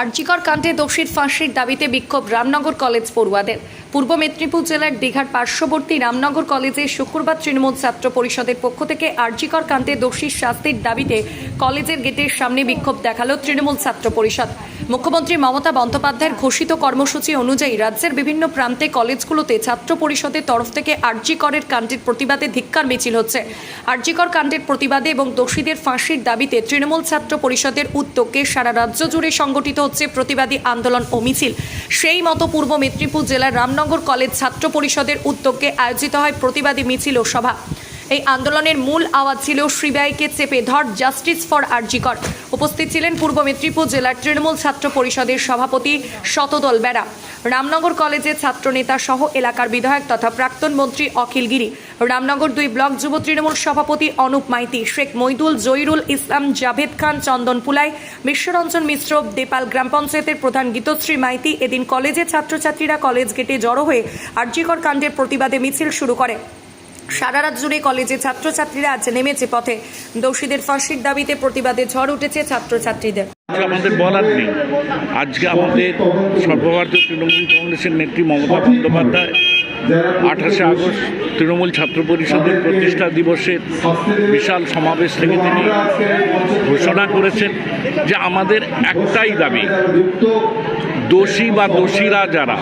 আরজিকর কাণ্ডে দোষীর ফাঁসির দাবিতে বিক্ষোভ রামনগর কলেজ পড়ুয়াদের। পূর্ব মেদিনীপুর জেলার দীঘার পার্শ্ববর্তী রামনগর কলেজে শুক্রবার তৃণমূল ছাত্র পরিষদের পক্ষ থেকে আরজিকর কাণ্ডে দোষীর শাস্তির দাবিতে কলেজের গেটের সামনে বিক্ষোভ দেখাল তৃণমূল ছাত্র পরিষদ। মুখ্যমন্ত্রী মমতা বন্দ্যোপাধ্যায়ের ঘোষিত কর্মসূচি অনুযায়ী রাজ্যের বিভিন্ন প্রান্তে কলেজগুলোতে ছাত্র পরিষদের তরফ থেকে আরজিকরের কাণ্ডের প্রতিবাদে ধিক্কার মিছিল হচ্ছে। আরজিকর কাণ্ডের প্রতিবাদে এবং দোষীদের ফাঁসির দাবিতে তৃণমূল ছাত্র পরিষদের উদ্যোগে সারা রাজ্য জুড়ে সংগঠিত হচ্ছে প্রতিবাদী আন্দোলন ও মিছিল। সেই মতো পূর্ব মেদিনীপুর জেলার রামনগর কলেজ ছাত্র পরিষদের উদ্যোগে আয়োজিত হয় প্রতিবাদী মিছিল ও সভা। এই আন্দোলনের মূল আওয়াজ ছিল শ্রীবাইকে চেপে ধর জাস্টিস ফর আরজিকর। উপস্থিত ছিলেন পূর্ব মেদিনীপুর জেলার তৃণমূল ছাত্র পরিষদের সভাপতি শতদল বেড়া রামনগর কলেজের ছাত্রনেতা সহ এলাকার বিধায়ক তথা প্রাক্তন মন্ত্রী অখিল গিরি। রামনগর দুই ব্লক যুব তৃণমূল সভাপতি অনুপ মাইতি, শেখ মইদুল জহিরুল ইসলাম, জাভেদ খান, চন্দন পুলাই, বিশ্বরঞ্জন মিশ্র, দেপাল গ্রাম পঞ্চায়েতের প্রধান গীতশ্রী মাইতি এদিন কলেজের ছাত্রছাত্রীরা কলেজ গেটে জড়ো হয়ে আরজিকর কাণ্ডের প্রতিবাদে মিছিল শুরু করে। সারা রাত জুড়ে কলেজে ছাত্রছাত্রীরা আজ নেমেছে পথে। দোষীদের ফাঁসির দাবিতে প্রতিবাদে ঝড় উঠেছে ছাত্রছাত্রীদের। আমাদের বলার নেই। আজকে আমাদের সর্বভারতীয় তৃণমূল কংগ্রেসের নেত্রী মমতা বন্দ্যোপাধ্যায় আঠাশে আগস্ট তৃণমূল ছাত্র পরিষদের প্রতিষ্ঠা দিবসের বিশাল সমাবেশ থেকে তিনি ঘোষণা করেছেন যে আমাদের একটাই দাবি, দোষী বা দোষীরা যারা,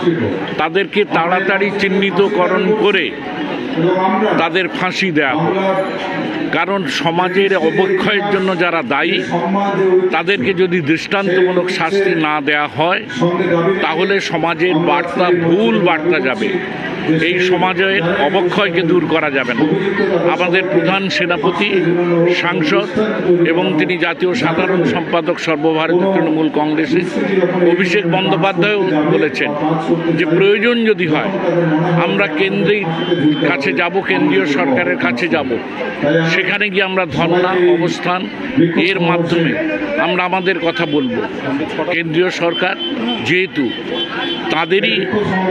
তাদেরকে তাড়াতাড়ি চিহ্নিতকরণ করে তাদের ফাঁসি দেওয়া হোক। কারণ সমাজের অবক্ষয়ের জন্য যারা দায়ী তাদেরকে যদি দৃষ্টান্তমূলক শাস্তি না দেয়া হয় তাহলে সমাজের বার্তা ভুল বার্তা যাবে। এই সমাজের অবক্ষয়কে দূর করা যাবে না। আমাদের প্রধান সেনাপতি, সাংসদ এবং তিনি জাতীয় সাধারণ সম্পাদক সর্বভারতীয় তৃণমূল কংগ্রেসের অভিষেক বন্দ্যোপাধ্যায়ও বলেছেন যে প্রয়োজন যদি হয়, আমরা কেন্দ্রের কাছে যাব, কেন্দ্রীয় সরকারের কাছে যাব। সেখানে গিয়ে আমরা ধর্ণা, অবস্থান, এর মাধ্যমে আমরা আমাদের কথা বলব। কেন্দ্রীয় সরকার যেহেতু তাদেরই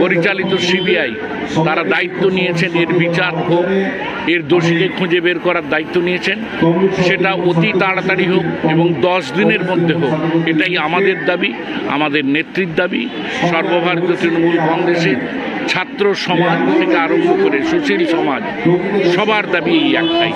পরিচালিত সিবিআই তারা দায়িত্ব নিয়েছেন, এর বিচার হোক, এর দোষীকে খুঁজে বের করার দায়িত্ব নিয়েছেন। সেটা অতি তাড়াতাড়ি হোক এবং দশ দিনের মধ্যে হোক, এটাই আমাদের দাবি, আমাদের নেত্রীর দাবি। সর্বভারতীয় তৃণমূল কংগ্রেসের ছাত্র সমাজ থেকে আরম্ভ করে সুশীল সমাজ, সবার দাবি এই একটাই।